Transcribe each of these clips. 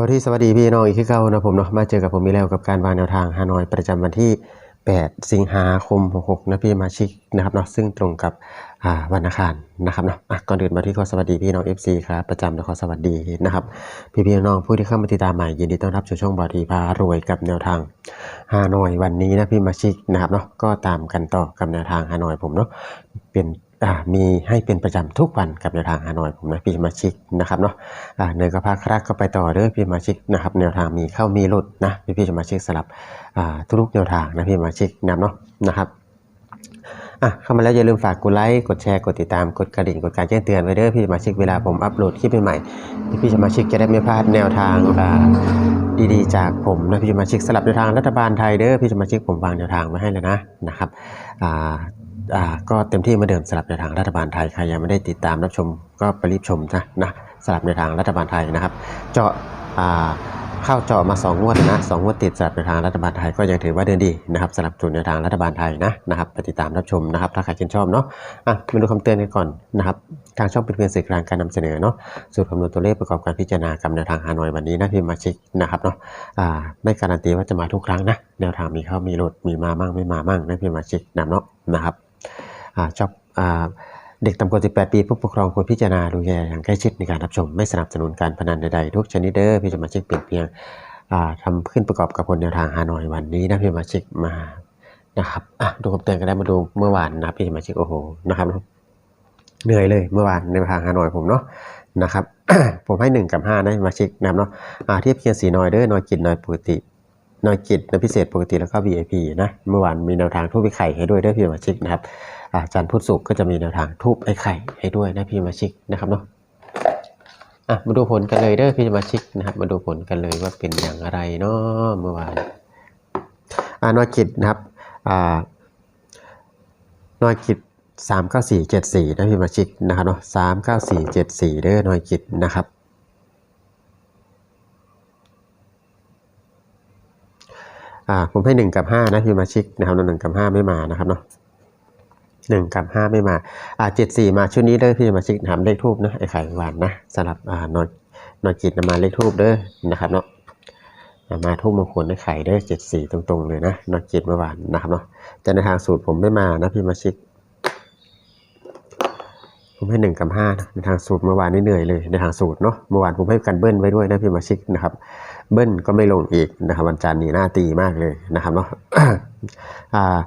บอที่สวัสดีพี่น้องอีกที่เก่านะผมเนาะมาเจอกับผมอีกแล้วกับการวางแนวทางฮานอยประจำวันที่ 8 สิงหาคม 66 นะพี่มาชิกนะครับเนาะซึ่งตรงกับวันอังคารนะครับเนาะก่อนอื่นมาที่ขอสวัสดีพี่น้อง FC ครับประจำและขอสวัสดีนะครับพี่พี่น้องผู้ที่เข้ามาติดตามใหม่ยินดีต้อนรับสู่ช่องบอดีพารวยกับแนวทางฮานอยวันนี้นะพี่มาชิกนะครับเนาะก็ตามกันต่อกับแนวทางฮานอยผมเนาะเป็น มีให้เป็นประจำทุกวันกับแนวทางฮานอยผมนะพี่มาชิกนะครับเนาะเนยก็พาครักก็ไปต่อเด้อพี่มาชิกนะครับแนวทางมีเข้ามีหลุดนะพี่พี่จะมาชิกสลับทุกแนวทางนะพี่มาชิกนำเนาะนะครับอะเข้ามาแล้วอย่าลืมฝากกดไลค์กดแชร์กดติดตามกดกระดิ่งกดการแจ้งเตือนไว้เด้อพี่สมาชิกเวลาผมอัปโหลดคลิปใหม่ๆพี่พี่สมาชิกจะได้ไม่พลาดแนวทางดีๆ จากผมนะพี่สมาชิกสลับแนวทางรัฐบาลไทยเด้อพี่สมาชิกผมวางแนวทางไว้ให้แล้วนะนะครับอ่า ก็เต็มที่มาเดิมสลับในทางรัฐบาลไทย ใครยังไม่ได้ติดตามรับชมก็ไปรีบชมนะนะสลับในทางรัฐบาลไทยนะครับ เจาะอ่าเข้าเจาะมา 2 งวดนะสองงวดติดสลับในทางรัฐบาลไทยก็ยังถือว่าเดินดีนะครับสลับจุดในทางรัฐบาลไทยนะนะครับไปติดตามรับชมนะครับ ถ้าใครชื่นชอบเนาะอะมาดูคำเตือนกันก่อนนะครับทางช่องเป็นเพียงสื่อกลางการนำเสนอเนาะสูตรคำนวณตัวเลขประกอบการพิจารณากับแนวทางฮานอยวันนี้นะพิมพ์มาชิกนะครับเนาะอ่าไม่การันตีว่าจะมาทุกครั้งนะแนวทางมีเข้ามีหลุดมีมามั่งไม่มามั่งนะพิมพ์มาชิกนำเนาะนะครับ ชอบอ่าเด็กต่ำกว่า 18 ปีผู้ปกครองควรพิจารณาดูแลอย่างใกล้ชิดในการรับชม ไม่สนับสนุนการพนันใดๆทุกชนิดเด้อพี่จะมาเช็คเปลี่ยนเพียงอ่าทำขึ้นประกอบกับผลแนวทางฮานอยวันนี้นะพี่มาเช็คมานะครับดูคำเตือนกันได้มาดูเมื่อวานนะพี่จะมาเช็คโอ้โหนะครับเหนื่อยเลยเมื่อวานในทางฮานอยผมเนาะนะครับผมให้ 1 กับ5นะมาเช็คนะครับเนาะเทียบเคียงสีนอยเด้อนอยกินนอยปกตินอยกิจนอยพิเศษปกติแล้วก็ VIP นะเมื่อวานมีแนวทางทูบไอ้ไข่ให้ด้วยเด้อพี่มาชิกนะครับ อาจารย์พุทธสุขก็จะมีแนวทางทูบไอ้ไข่ให้ด้วยนะพี่มาชิกนะครับเนาะอะมาดูผลกันเลยเด้อพี่มาชิกนะครับ มาดูผลกันเลยว่าเป็นอย่างไรเนาะเมื่อวานอ่านอยกิจนะครับอ่านอยกิจสามเก้าสี่เจ็ดสี่นะพี่มาชิกนะครับเนาะสามเก้าสี่เจ็ดสี่เด้อนอยกิจนะครับอ่าผมให้หนึ่งกับห้านะพี่มาชิกนะครับหนึ่งกับห้าไม่มานะครับเนาะ หนึ่งกับห้าไม่มาอ่าเจ็ดสี่มาชุดนี้เด้อพี่มาชิกถามเลขทูบนะไอ้ไข่หวานนะสลับอ่านอนนอนจิตมาเลขทูบเด้อนะครับเนาะมาทูบมงคลไอ้ไข่เด้อเจ็ดสี่ตรงๆเลยนะนอนจิตเมื่อวานนะครับเนาะแต่ในทางสูตรผมไม่มานะพี่มาชิกผมให้หนึ่งกับห้านะในทางสูตรเมื่อวานนี่เหนื่อยเลยในทางสูตรเนาะเมื่อวานผมให้กันเบิ้ลไว้ด้วยนะพี่มาชิกนะครับ เบิ้ลก็ไม่ลงอีกนะครับวันจันทร์นี่หน้าตีมากเลยนะครับเนาะอ่า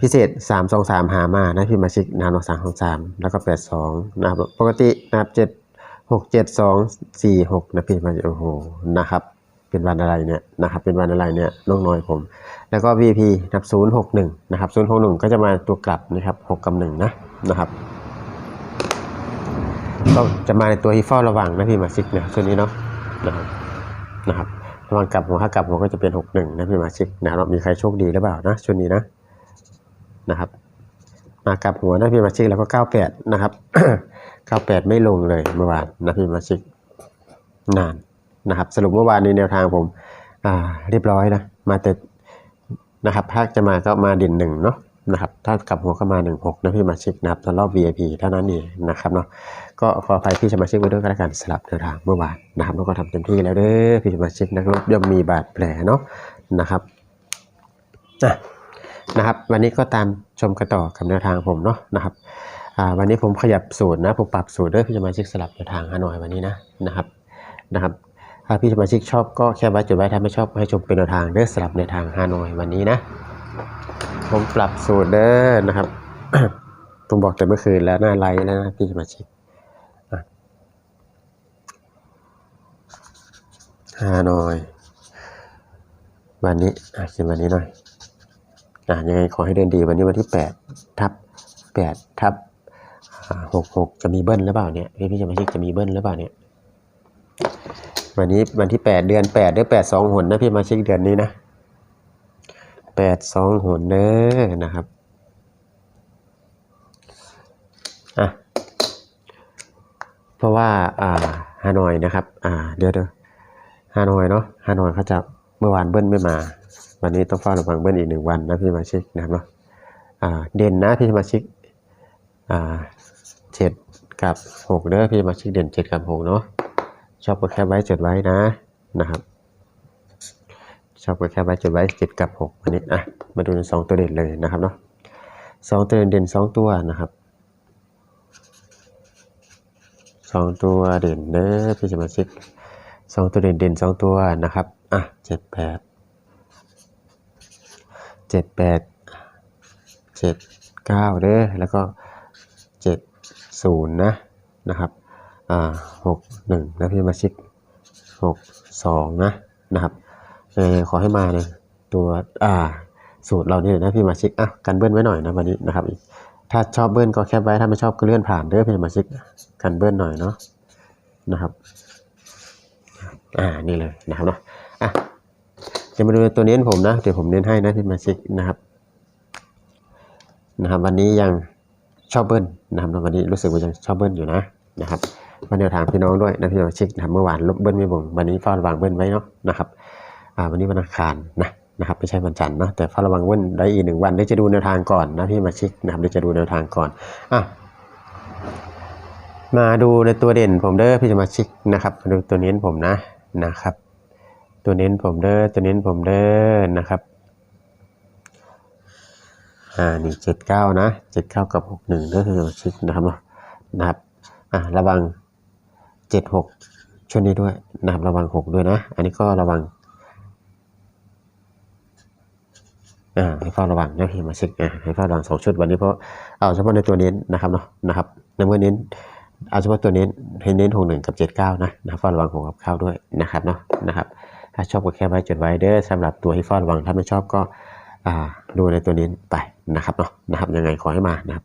พิเศษ 3 2 3 หามานะพี่มาชิกนะครับเนาะ3 2 3แล้วก็ 8 2 นะครับ ปกตินะครับ7 6 7 2 4 6นะพี่มาโอ้โหนะครับ เป็นวันอะไรเนี่ยนะครับ เป็นวันอะไรเนี่ยน้องน้อยผม แล้วก็ VP นับ 061 นะครับ 061 ก็จะมาตัวกลับนะครับ 6กับ1นะนะครับก็จะมาในตัวที่เฝ้าระวังนะพี่มาชิกนะช่วนี้เนาะนะครับนะครับระว่างกลับหัวถ้ากลับหัวก็จะเป็นหกหนึ่งนะพี่มาชิกนะครับมีใครโชคดีหรือเปล่านะชุดนี้นะ นะครับมากลับหัวนะพี่มาชิกแล้วก็เก้าแปดนะครับเก้าแปดไม่ลงเลยเมื่อวานนะพี่มาชิกนานนะครับ สรุปเมื่อวานในแนวทางผมอ่าเรียบร้อยนะมาแต่นะครับภาจะมาก็มาเด่นหนึ่งเนาะนะครับถ้ากลับหัวก็มาหนึ่งหกนะพี่มาชิกนะครับตอนรอบ VIP เท่านั้นเองนะครับเนาะก็ขออภัยพี่สมาชิกไว้ด้วยกันละกันสลับแนวทางเมื่อวานนะครับแล้วก็ทำเต็มที่แล้วเด้อพี่สมาชิกนักรบย่อมมีบาดแผลเนาะนะครับอะ นะครับ วันนี้ก็ตามชมกันต่อกับแนวทางผมเนาะนะครับวันนี้ผมขยับสูตรนะผมปรับสูตรเด้อพี่สมาชิกสลับแนวทางฮานอยวันนี้นะนะครับนะครับถ้าพี่สมาชิกชอบก็แค่ไว้จุดไว้ถ้าไม่ชอบให้ชมเป็นแนวทางเด้อสลับแนวทางฮานอยวันนี้นะ ผมปรับสูตรเด้อนะครับผมบอกแต่เมื่อคืนแล้วหน้าไลน์แล้วนะพี่สมาชิกฮานอย วันนี้อะเขียนวันนี้หน่อย อะยังไงขอให้เดินดีวันนี้วันที่แปดทับแปดทับหกหกจะมีเบิ้ลหรือเปล่าเนี่ยพี่พี่จะมาชิกจะมีเบิ้ลหรือเปล่าเนี่ยวันนี้วันที่แปดเดือนแปดเดือนแปดสองหนนะพี่มาชิกเดือนนี้นะแปดสองหนเด้อนะครับอะเพราะว่าอ่าฮานอยนะครับ อ่าเดี๋ยวเดี๋ยวฮานอยเนาะฮานอยเขาจะเมื่อวานเบิ้ลไม่มา วันนี้ต้องเฝ้าระวังเบิ้ลอีกหนึ่งวันนะพี่สมาชิกนะครับเนาะเด่นนะพี่สมาชิกเจ็ดกับหกเด้อพี่สมาชิกเด่นเจ็ดกับหกเนาะชอบก็แคปไว้จดไว้นะนะครับชอบก็แค่ไว้จดไว้เจ็ดกับหกวันนี้อะมาดูในสองตัวเด่นเลยนะครับเนาะสองตัวเด่นเด่นสองตัวนะครับสองตัวเด่นเด้อพี่สมาชิกสองตัวเด่นเด่นสองตัวนะครับอะเจ็ดแปด เจ็ดแปดเจ็ดเก้าเด้อแล้วก็เจ็ดศูนย์นะนะครับอ่าหกหนึ่งนะพี่มาชิกหกสองนะนะครับเออขอให้มาเลยตัวอ่าสูตรเราเนี่ยนะพี่มาชิกอะกันเบิ้ลไว้หน่อยนะวันนี้นะครับอีกถ้าชอบเบิ้ลก็แคปไว้ถ้าไม่ชอบก็เลื่อนผ่านเด้อพี่มาชิกกันเบิ้ลหน่อยเนาะนะครับอ่านี่เลยนะครับเนาะอะ จะมาดูตัวเน้นผมนะ เดี๋ยวผมเน้นให้นะพี่มาชิกนะครับ นะครับ วันนี้ยังชอบเบิ้ลนะครับวันนี้รู้สึกว่ายังชอบเบิ้ลอยู่นะนะครับมาแนวทางพี่น้องด้วยนะพี่มาชิกนะครับเมื่อวานลบเบิ้ลไม่บ่งวันนี้เฝ้าระวังเบิ้ลไว้เนาะนะครับวันนี้วันอังคารนะนะครับไม่ใช่วันจันทร์นะแต่เฝ้าระวังวันได้อีกหนึ่งวันเดี๋ยวจะดูแนวทางก่อนนะพี่มาชิกนะครับเดี๋ยวจะดูแนวทางก่อนอะมาดูในตัวเด่นผมเด้อพี่จะมาชิกนะครับมาดูตัวเน้นผมนะนะครับ ตัวเน้นผมเด้อตัวเน้นผมเด้อนะครับอ่านี่เจ็ดเก้านะเจ็ดเก้ากับหกหนึ่งเด้อพี่จะมาชิกนะครับเนาะนะครับอ่าระวังเจ็ดหกช่วงนี้ด้วยนะครับระวังหกด้วยนะ อันนี้ก็ระวังอ่าให้เฝ้าระวังนะพี่มาเช็คอ่าให้เฝ้าระวังสองชุดวันนี้เพราะเอาเฉพาะในตัวเน้นนะครับเนาะนะครับในเมื่อเน้นเอาเฉพาะตัวเน้นให้เน้นหกหนึ่งกับเจ็ดเก้านะนะเฝ้าระวังหกกับเข้าด้วยนะครับเนาะนะครับ ถ้าชอบก็แค่ไว้จดไว้เด้อสำหรับตัวให้เฝ้าระวังถ้าไม่ชอบก็ดูในตัวเน้ไปนะครับเนาะนะครับยังไงขอให้มานะครับ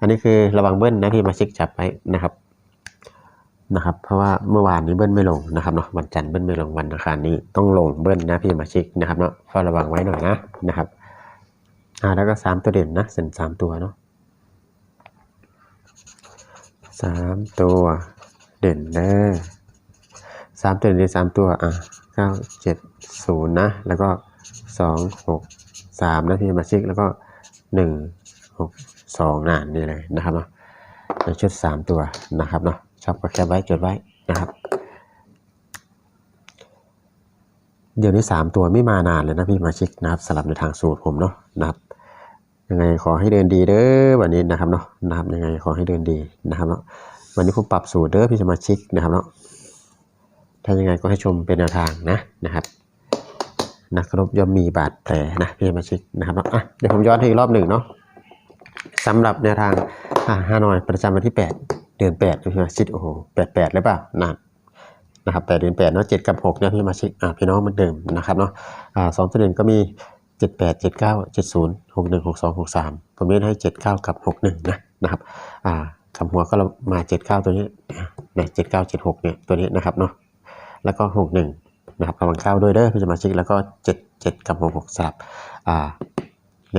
อันนี้คือระวังเบิ้ลนะพี่มาช็คจับไว้นะครับนะครับ เพราะว่าเมื่อวานนี้เบิ้ลไม่ลงนะครับเนาะวันจันทร์เบิ้ลไม่ลงวันอังคารนี้ต้องลงเบิ้ลนะพี่มาช็คนะครับเนาะเฝ้าระวังไว้หน่อยนะนะครับอ่าแล้วก็สามตัวเด่นนะเส้นสามตัวเนาะสามตัวเด่นเด้อสามตัวเด่นสามตัวอะ เก้าเจ็ดศูนย์นะ แล้วก็สองหกสามนะพี่มาชิกแล้วก็หนึ่งหกสองน่ะนี่เลยนะครับเนาะในชุดสามตัวนะครับเนาะชอบก็แคปไว้จดไว้นะครับ เดี๋ยวนี้สามตัวไม่มานานเลยนะพี่มาชิกนะครับสลับในทางสูตรผมเนาะนะครับยังไงขอให้เดินดีเด้อวันนี้นะครับเนาะนะครับยังไงขอให้เดินดีนะครับเนาะวันนี้ผมปรับสูตรเด้อพี่สมาชิกนะครับเนาะ ถ้ายังไงก็ให้ชมเป็นแนวทางนะนะครับนักรบย่อมมีบาดแผลนะพี่สมาชิกนะครับเนาะอะเดี๋ยวผมย้อนให้อีกรอบหนึ่งเนาะสำหรับแนวทางอ่าฮานอยประจำวันที่ 8 เดือน8พี่สมาชิกโอ้โห88หรือเปล่านะนะครับ8เดือน8เนาะ7กับ6นะพี่สมาชิกอ่าพี่น้องเหมือนเดิมนะครับเนาะอ่าสองตัวเด่นก็มีเจ็ดแปดเจ็ดเก้าเจ็ดศูนย์หกหนึ่งหกสองหกสามผมเล่นให้เจ็ดเก้ากับหกหนึ่งนะนะครับอ่าคำหัวก็มาเจ็ดเก้าตัวนี้นี่ยเจ็ดเก้าเจ็ดหกเนี่ยตัวนี้นะครับเนาะ แล้วก็หกหนึ่งนะครับกำลังเข้าด้วยเด้อพี่สมาชิกแล้วก็เจ็ดเจ็ดกับหกหกสลับอ่าใน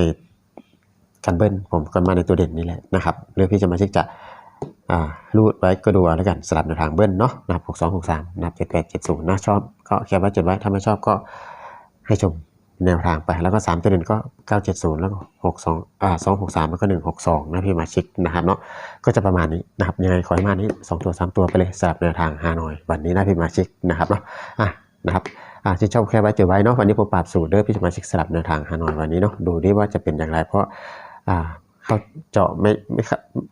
กันเบิ้ลผมก็มาในตัวเด่นนี่แหละนะครับเรื่องพี่สมาชิกจะอ่ารูดไว้ก็ดูแล้วกันสลับในทางเบิ้ลเนาะนะครับหกสองหกสามนะครับเจ็ดแปดเจ็ดศูนย์นะชอบก็แคปไว้จดไว้ถ้าไม่ชอบก็ให้ชม แนวทางไปแล้วก็3ตัวเด่นก็ 970 แล้วก็62อ่า263 แล้วก็ 162 นะพี่มาชิกนะครับเนาะก็จะประมาณนี้นะครับยังไงขอให้มานี้ 2 ตัว 3 ตัวไปเลยสำหรับแนวทางฮานอย วันนี้นะพี่มาชิกนะครับเนาะอะนะครับอ่าที่ชอบแค่ไว้เจอไว้เนาะวันนี้ผมปรับสูตรเด้อพี่สมาชิกสลับแนวทางฮานอยวันนี้เนาะดูดิว่าจะเป็นอย่างไรเพราะอ่าเข้าเจาะไม่ไม่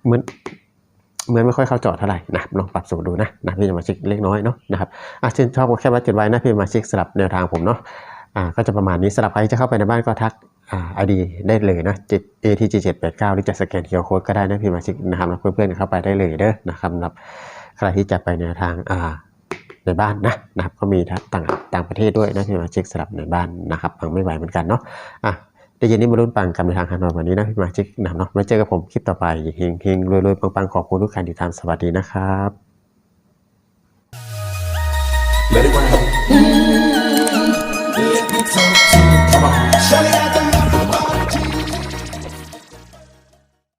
เหมือนเหมือนไม่ค่อยเข้าเจาะเท่าไหร่นะลองปรับสูตรดูนะนะพี่สมาชิกเล็กน้อยเนาะนะครับอะที่ชอบก็แค่ไว้เจอไว้นะพี่สมาชิกสลับแนวทางผมเนาะ อ่าก็จะประมาณนี้สำหรับใครที่จะเข้าไปในบ้านก็ทักอ่าไอดีได้เลยนะจิต ATG 7 8 9หรือจะสแกนเคอร์โค้ดก็ได้นะพี่มาชิกนะครับเพื่อนๆเข้าไปได้เลยเด้อนะครับสำหรับใครที่จะไปในทางอ่าในบ้านนะนะครับก็มีทั้งต่างต่างประเทศด้วยนะพี่มาชิกสำหรับในบ้านนะครับฟังไม่ไหวเหมือนกันเนาะอะได้ยินนี้มารุ่นปังกำในทางฮานอยวันนี้นะพี่มาชิกนะครับเนาะไว้เจอกับผมคลิปต่อไปเฮงเฮงรวยๆปังๆขอบคุณทุกการติดตามสวัสดีนะครับ